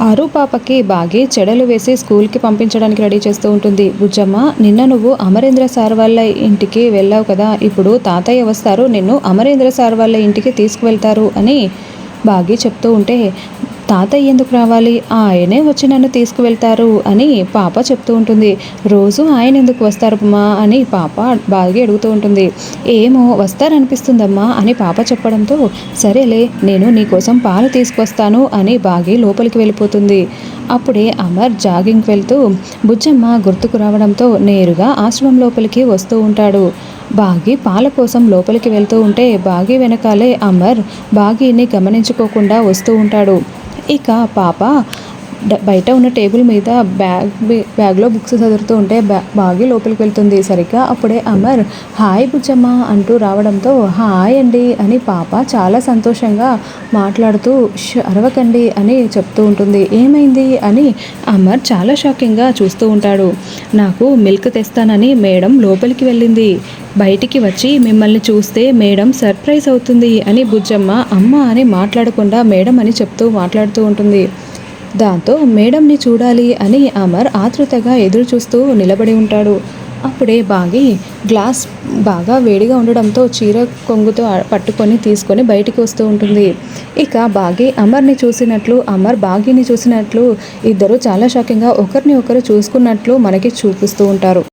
ఆరు పాపకి బాగి చెడలు వేసి స్కూల్కి పంపించడానికి రెడీ చేస్తూ ఉంటుంది. బుజ్జమ్మ నిన్న నువ్వు అమరేంద్ర సార్ వాళ్ళ ఇంటికి వెళ్ళావు కదా ఇప్పుడు తాతయ్య వస్తారు నిన్ను అమరేంద్ర సార్ వాళ్ళ ఇంటికి తీసుకువెళ్తారు అని బాగి చెప్తూ ఉంటే తాతయ్య ఎందుకు రావాలి? ఆయనే వచ్చి నన్ను తీసుకువెళ్తారు అని పాప చెప్తూ ఉంటుంది. రోజు ఆయన ఎందుకు వస్తారు అమ్మా అని పాప బాగా అడుగుతూ ఉంటుంది. ఏమో వస్తారనిపిస్తుందమ్మా అని పాప చెప్పడంతో సరేలే నేను నీకోసం పాలు తీసుకొస్తాను అని బాగి లోపలికి వెళ్ళిపోతుంది. అప్పుడే అమర్ జాగింగ్కి వెళ్తూ బుజ్జమ్మ గుర్తుకు రావడంతో నేరుగా ఆశ్రమం లోపలికి వస్తూ ఉంటాడు. బాగి పాల కోసం లోపలికి వెళ్తూ ఉంటే బాగి వెనకాలే అమర్ బాగీని గమనించుకోకుండా వస్తూ ఉంటాడు. ఇక పాప బయట ఉన్న టేబుల్ మీద బ్యాగ్ బ్యాగ్లో బుక్స్ చదువుతూ ఉంటే బ్యా బాగి లోపలికి వెళ్తుంది. సరిగ్గా అప్పుడే అమర్ హాయ్ బుజ్జమ్మ అంటూ రావడంతో హాయ్ అండి అని పాప చాలా సంతోషంగా మాట్లాడుతూ అరవకండి అని చెప్తూ ఉంటుంది. ఏమైంది? అని అమర్ చాలా షాకింగ్గా చూస్తూ ఉంటాడు. నాకు మిల్క్ తెస్తానని మేడం లోపలికి వెళ్ళింది. బయటికి వచ్చి మిమ్మల్ని చూస్తే మేడం సర్ప్రైజ్ అవుతుంది అని బుజ్జమ్మ అమ్మ అని మాట్లాడకుండా మేడం అని చెప్తూ మాట్లాడుతూ ఉంటుంది. దాంతో మేడంని చూడాలి అని అమర్ ఆతృతగా ఎదురు చూస్తూ నిలబడి ఉంటాడు. అప్పుడే బాగి గ్లాస్ బాగా వేడిగా ఉండడంతో చీర కొంగుతో పట్టుకొని తీసుకొని బయటికి వస్తూ ఉంటుంది. ఇక బాగి అమర్ని చూసినట్లు అమర్ బాగిని చూసినట్లు ఇద్దరు చాలా షాకింగ్గా ఒకరిని ఒకరు చూసుకున్నట్లు మనకి చూపిస్తూ ఉంటారు.